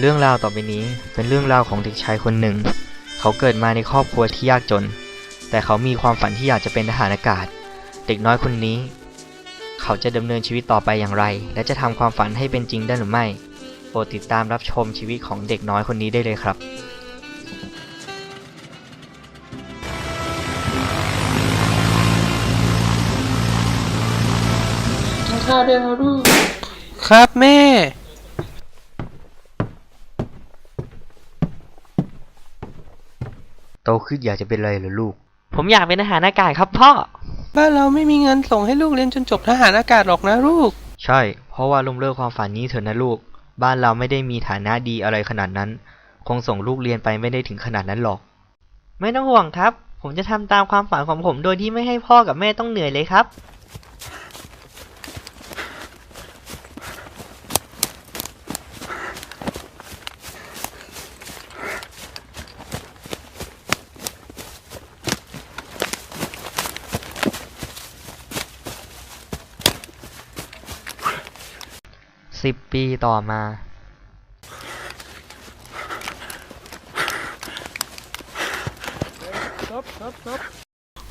เรื่องราวต่อไปนี้เป็นเรื่องราวของเด็กชายคนหนึ่ง เขาเกิดมาในครอบครัวที่ยากจน แต่เขามีความฝันที่อยากจะเป็นทหารอากาศ เด็กน้อยคนนี้ เขาจะดำเนินชีวิตต่อไปอย่างไร และจะทำความฝันให้เป็นจริงได้หรือไม่ โปรดติดตามรับชมชีวิตของเด็กน้อยคนนี้ได้เลยครับข้าวด้วยนะลูกครับแม่ โตขึ้นอยากจะเป็นอะไรเหรอลูก ผมอยากเป็นทหารอากาศครับพ่อ บ้านเราไม่มีเงินส่งให้ลูกเรียนจนจบทหารอากาศหรอกนะลูก ใช่ เพราะว่าล้มเลิกความฝันนี้เถอะนะลูก บ้านเราไม่ได้มีฐานะดีอะไรขนาดนั้น คงส่งลูกเรียนไปไม่ได้ถึงขนาดนั้นหรอก ไม่ต้องห่วงครับ ผมจะทำตามความฝันของผมโดยที่ไม่ให้พ่อกับแม่ต้องเหนื่อยเลยครับ สิบปีต่อมา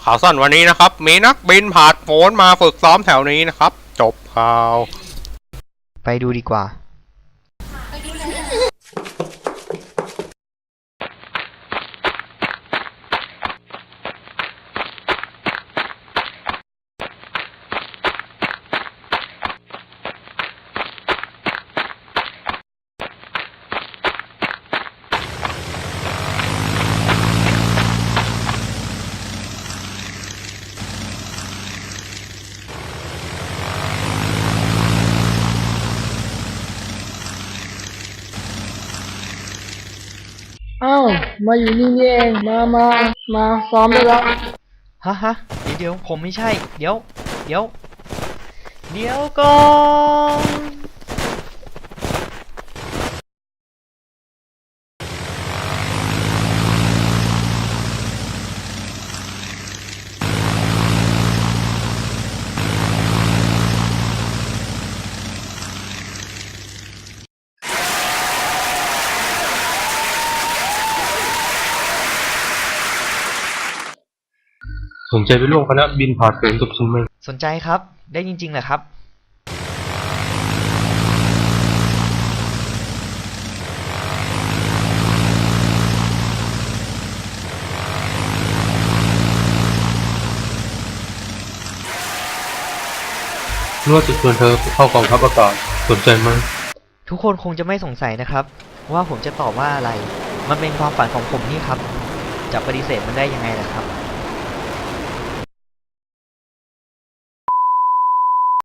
ข่าวสั้นวันนี้นะครับ มีนักบินผ่านโผนมาฝึกซ้อมแถวนี้นะครับ จบข่าว ไปดูดีกว่า มาอยู่นี่นี่เอง มามามาซ้อมได้แล้วฮะฮะเดี๋ยวเดี๋ยวผมไม่ใช่ เดี๋ยว เดี๋ยว เดี๋ยวก่อน สนใจไปร่วมคณะบินผ่านเกินกับฉันไหมสนใจครับ ได้จริงๆเหรอครับ นว่าจะชวนเธอไปเข้ากองทัพอากาศสนใจไหมทุกคนคงจะไม่สงสัยนะครับ ว่าผมจะตอบว่าอะไร มันเป็นความฝันของผมนี่ครับ จะปฏิเสธมันได้ยังไงล่ะครับ